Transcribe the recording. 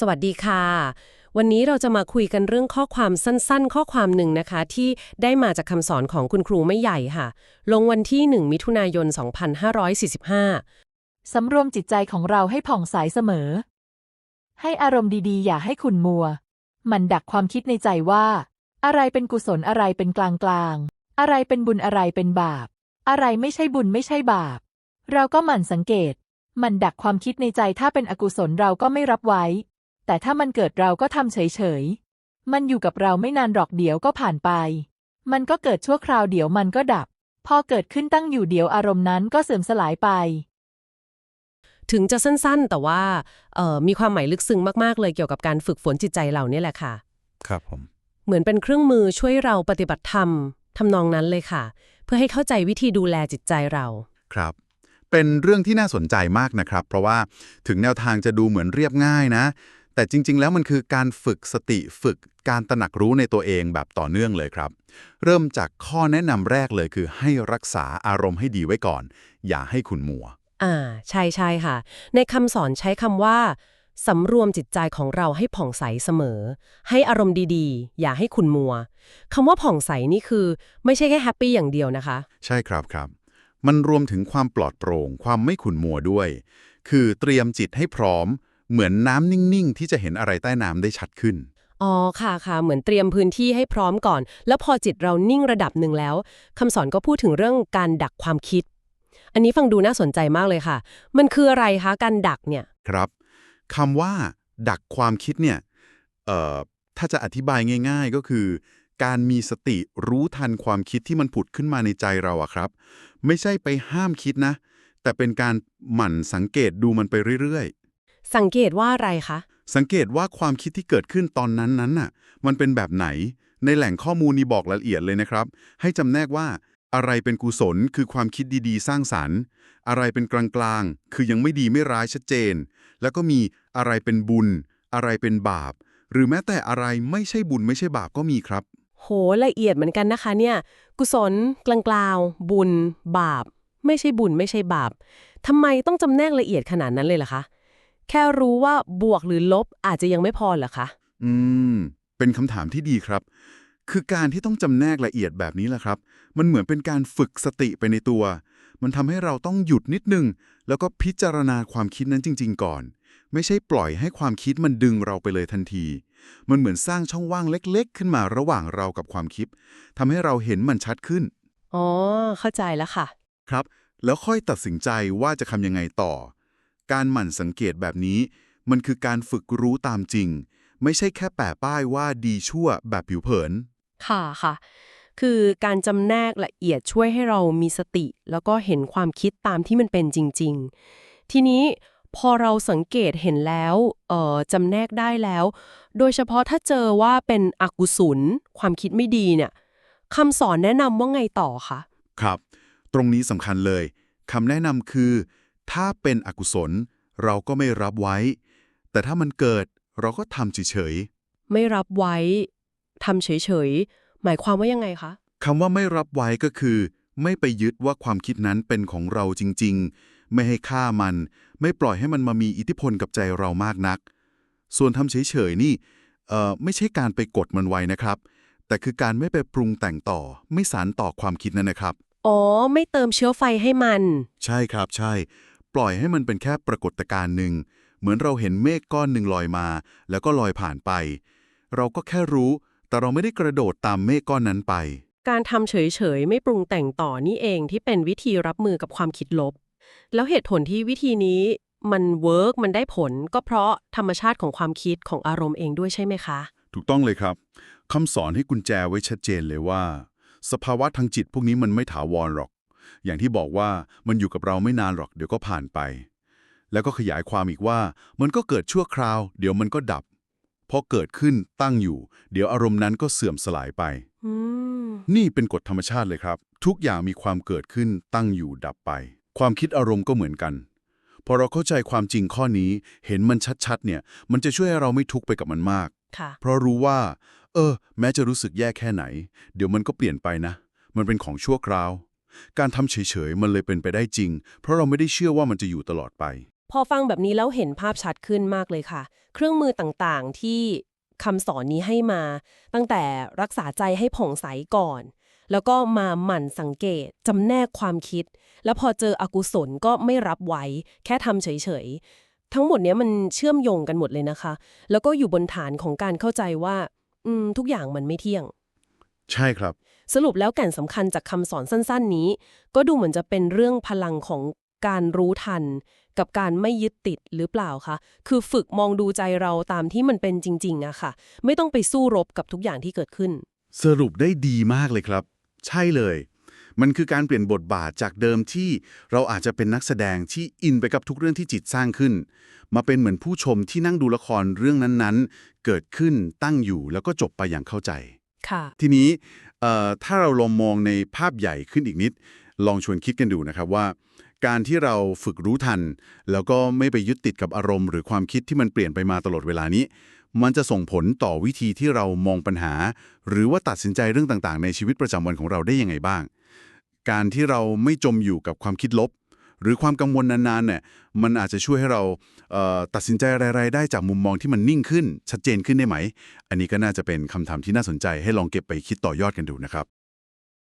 สวัสดีค่ะ วันนี้เราจะมาคุยกันเรื่องข้อความสั้นๆ ข้อความหนึ่งนะคะ ที่ได้มาจากคำสอนของคุณครูไม่ใหญ่ค่ะ ลงวันที่ 1 มิถุนายน 2545 สำรวมจิตใจของเราให้ผ่องใสเสมอ ให้อารมณ์ดีๆ อย่าให้ขุ่นมัว มันดักความคิดในใจว่า อะไรเป็นกุศลอะไรเป็นกลางกลางๆอะไรเป็นบุญอะไรเป็นบาป อะไรไม่ใช่บุญไม่ใช่บาป เราก็หมั่นสังเกต มันดักความคิดในใจถ้าเป็นอกุศลเราก็ไม่รับไว้ แต่ถ้ามันเกิดเราก็ทำเฉยๆ มันอยู่กับเราไม่นานหรอกเดี๋ยวก็ผ่านไป มันก็เกิดชั่วคราวเดี๋ยวมันก็ดับ พอเกิดขึ้นตั้งอยู่เดี๋ยวอารมณ์นั้นก็เสื่อมสลายไป ถึงจะสั้นๆ แต่ว่าเอ่อมีความหมายลึกซึ้งมากๆ เลยเกี่ยวกับการฝึกฝนจิตใจเราเนี่ยแหละค่ะ ครับผม เหมือนเป็นเครื่องมือช่วยเราปฏิบัติธรรมทำนองนั้นเลยค่ะ เพื่อให้เข้าใจวิธีดูแลจิตใจเรา ครับเป็นเรื่องที่น่าสนใจมากนะครับ เพราะว่าถึงแนวทางจะดูเหมือนเรียบง่ายนะ แต่จริง ๆ แล้วมันคือการฝึกสติฝึกการตระหนักรู้ในตัวเองแบบต่อเนื่องเลยครับ เริ่มจากข้อแนะนำแรกเลยคือให้รักษาอารมณ์ให้ดีไว้ก่อน อย่าให้ขุนมัว อ่า ใช่ใช่ค่ะ ในคำสอนใช้คำว่าสำรวมจิตใจของเราให้ผ่องใสเสมอ ให้อารมณ์ดีๆ อย่าให้ขุนมัวคำว่าผ่องใสนี่คือ ไม่ใช่แค่แฮปปี้อย่างเดียวนะคะ ใช่ครับครับ มันรวมถึงความปลอดโปร่ง ความไม่ขุ่นมัวด้วย คือเตรียมจิตให้พร้อม เหมือนน้ำนิ่งๆ ที่จะเห็นอะไรใต้น้ำได้ชัดขึ้น อ๋อค่ะค่ะเหมือนเตรียมพื้นที่ให้พร้อมก่อน แล้วพอจิตเรานิ่งระดับหนึ่งแล้วคำสอนก็พูดถึงเรื่องการดักความคิด อันนี้ฟังดูน่าสนใจมากเลยค่ะ มันคืออะไรคะการดักเนี่ยครับคำว่า ดักความคิดเนี่ยเอ่อถ้าจะอธิบายง่าย ๆ ก็คือ การมีสติรู้ทันความคิดที่มันผุดขึ้นมาในใจเราอะครับ ไม่ใช่ไปห้ามคิดนะ แต่เป็นการหมั่นสังเกตดูมันไปเรื่อย สังเกตว่าอะไรคะๆสังเกตว่าความคิดที่เกิดขึ้นตอนนั้นนั้นน่ะ มันเป็นแบบไหน ในแหล่งข้อมูลนี่บอกรายละเอียดเลยนะครับ ให้จำแนกว่าอะไรเป็นกุศลคือความคิดดีๆ สร้างสรรค์ อะไรเป็นกลางๆ คือยังไม่ดีไม่ร้ายชัดเจน แล้วก็มีอะไรเป็นบุญ อะไรเป็นบาป หรือแม้แต่อะไรไม่ใช่บุญไม่ใช่บาปก็มีครับ โหละเอียดเหมือนกันนะคะเนี่ย กุศล กลางๆ บุญ บาป ไม่ใช่บุญไม่ใช่บาปทำไมต้องจำแนกละเอียดขนาดนั้นเลยล่ะคะ แค่รู้ว่าบวกหรือลบอาจจะยังไม่พอเหรอคะ อืม เป็นคำถามที่ดีครับ คือการที่ต้องจำแนกละเอียดแบบนี้แหละครับ มันเหมือนเป็นการฝึกสติไปในตัว มันทำให้เราต้องหยุดนิดนึง แล้วก็พิจารณาความคิดนั้นจริง ๆ ก่อน ไม่ใช่ปล่อยให้ความคิดมันดึงเราไปเลยทันที มันเหมือนสร้างช่องว่างเล็ก ๆ ขึ้นมาระหว่างเรากับความคิดทำให้เราเห็นมันชัดขึ้น อ๋อ เข้าใจแล้วค่ะ ครับ แล้วค่อยตัดสินใจว่าจะทำยังไงต่อ การหมั่นสังเกตแบบนี้ มันคือการฝึกรู้ตามจริง ไม่ใช่แค่แปะป้ายว่าดีชั่วแบบผิวเผิน ค่ะค่ะ คือการจำแนกละเอียดช่วยให้เรามีสติ แล้วก็เห็นความคิดตามที่มันเป็นจริง ๆ ทีนี้พอเราสังเกตเห็นแล้วเอ่อจำแนกได้แล้ว โดยเฉพาะถ้าเจอว่าเป็นอกุศล ความคิดไม่ดีเนี่ยคำสอนแนะนำว่าไงต่อคะ ครับ ตรงนี้สำคัญเลย คำแนะนำคือ ถ้าเป็นอกุศล เราก็ไม่รับไว้ แต่ถ้ามันเกิดเราก็ทำเฉยไม่รับไว้ทำเฉยๆ หมายความว่ายังไงคะๆคำว่าไม่รับไว้ก็คือ ไม่ไปยึดว่าความคิดนั้นเป็นของเราจริง ๆ ไม่ให้ค่ามัน ไม่ปล่อยให้มันมามีอิทธิพลกับใจเรามากนัก ส่วนทำเฉยๆ นี่เอ่อไม่ใช่การไปกดมันไว้นะครับ แต่คือการไม่ไปปรุงแต่งต่อ ไม่สารต่อความคิดนั้นนะครับ อ๋อ ไม่เติมเชื้อไฟให้มัน ใช่ครับใช่ ปล่อยให้มันเป็นแค่ปรากฏการณ์หนึ่ง เหมือนเราเห็นเมฆก้อนหนึ่งลอยมา แล้วก็ลอยผ่านไป เราก็แค่รู้ แต่เราไม่ได้กระโดดตามเมฆก้อนนั้นไป การทำเฉยๆ ไม่ปรุงแต่งต่อนี่เองที่เป็นวิธีรับมือกับความคิดลบ แล้วเหตุผลที่วิธีนี้มันเวิร์กมันได้ผล ก็เพราะธรรมชาติของความคิดของอารมณ์เองด้วยใช่ไหมคะ ถูกต้องเลยครับคำสอนให้กุญแจไว้ชัดเจนเลยว่า สภาวะทางจิตพวกนี้มันไม่ถาวรหรอก อย่างที่บอกว่ามันอยู่กับเราไม่นานหรอกเดี๋ยวก็ผ่านไป แล้วก็ขยายความอีกว่า มันก็เกิดชั่วคราว เดี๋ยวมันก็ดับพอเกิดขึ้นตั้งอยู่ เดี๋ยวอารมณ์นั้นก็เสื่อมสลายไปอืมนี่เป็นกฎธรรมชาติเลยครับ ทุกอย่างมีความเกิดขึ้นตั้งอยู่ดับไป ความคิดอารมณ์ก็เหมือนกัน พอเราเข้าใจความจริงข้อนี้ เห็นมันชัดๆ เนี่ย มันจะช่วยให้เราไม่ทุกข์ไปกับมันมากค่ะเพราะรู้ว่า เออ แม้จะรู้สึกแย่แค่ไหน เดี๋ยวมันก็เปลี่ยนไปนะ มันเป็นของชั่วคราว การทำเฉยๆ มันเลยเป็นไปได้จริง เพราะเราไม่ได้เชื่อว่ามันจะอยู่ตลอดไป พอฟังแบบนี้แล้วเห็นภาพชัดขึ้นมากเลยค่ะ เครื่องมือต่างๆที่คำสอนนี้ให้มา ตั้งแต่รักษาใจให้ผ่องใสก่อน แล้วก็มาหมั่นสังเกตจำแนกความคิด แล้วพอเจออกุศลก็ไม่รับไว้ แค่ทำเฉยๆ ทั้งหมดเนี้ยมันเชื่อมโยงกันหมดเลยนะคะ แล้วก็อยู่บนฐานของการเข้าใจว่า อืมทุกอย่างมันไม่เที่ยง ใช่ครับ สรุปแล้วแก่นสำคัญจากคำสอนสั้น ๆ นี้ ก็ดูเหมือนจะเป็นเรื่องพลังของการรู้ทัน กับการไม่ยึดติดหรือเปล่าคะคือฝึกมองดูใจเราตามที่มันเป็นจริงๆอะค่ะ ไม่ต้องไปสู้รบกับทุกอย่างที่เกิดขึ้น สรุปได้ดีมากเลยครับ ใช่เลย มันคือการเปลี่ยนบทบาทจากเดิมที่เราอาจจะเป็นนักแสดงที่อินไปกับทุกเรื่องที่จิตสร้างขึ้น มาเป็นเหมือนผู้ชมที่นั่งดูละครเรื่องนั้นๆ เกิดขึ้นตั้งอยู่แล้วก็จบไปอย่างเข้าใจ ค่ะ ทีนี้ เอ่อถ้าเราลองมองในภาพใหญ่ขึ้นอีกนิด ลองชวนคิดกันดูนะครับว่า การที่เราฝึกรู้ทัน แล้วก็ไม่ไปยึดติดกับอารมณ์ หรือความคิดที่มันเปลี่ยนไปมาตลอดเวลานี้ มันจะส่งผลต่อวิธีที่เรามองปัญหา หรือว่าตัดสินใจเรื่องต่างๆ ในชีวิตประจำวันของเราได้ยังไงบ้าง การที่เราไม่จมอยู่กับความคิดลบ หรือความกังวลนานๆเนี่ยมันอาจจะช่วยให้เราเตัดสินใจอะไรๆได้จากมุมมองที่มันนิ่งขึ้น ชัดเจนขึ้นได้ไหม อันนี้ก็น่าจะเป็นคำถามที่น่าสนใจให้ลองเก็บไปคิดต่อยอดกันดูนะครับ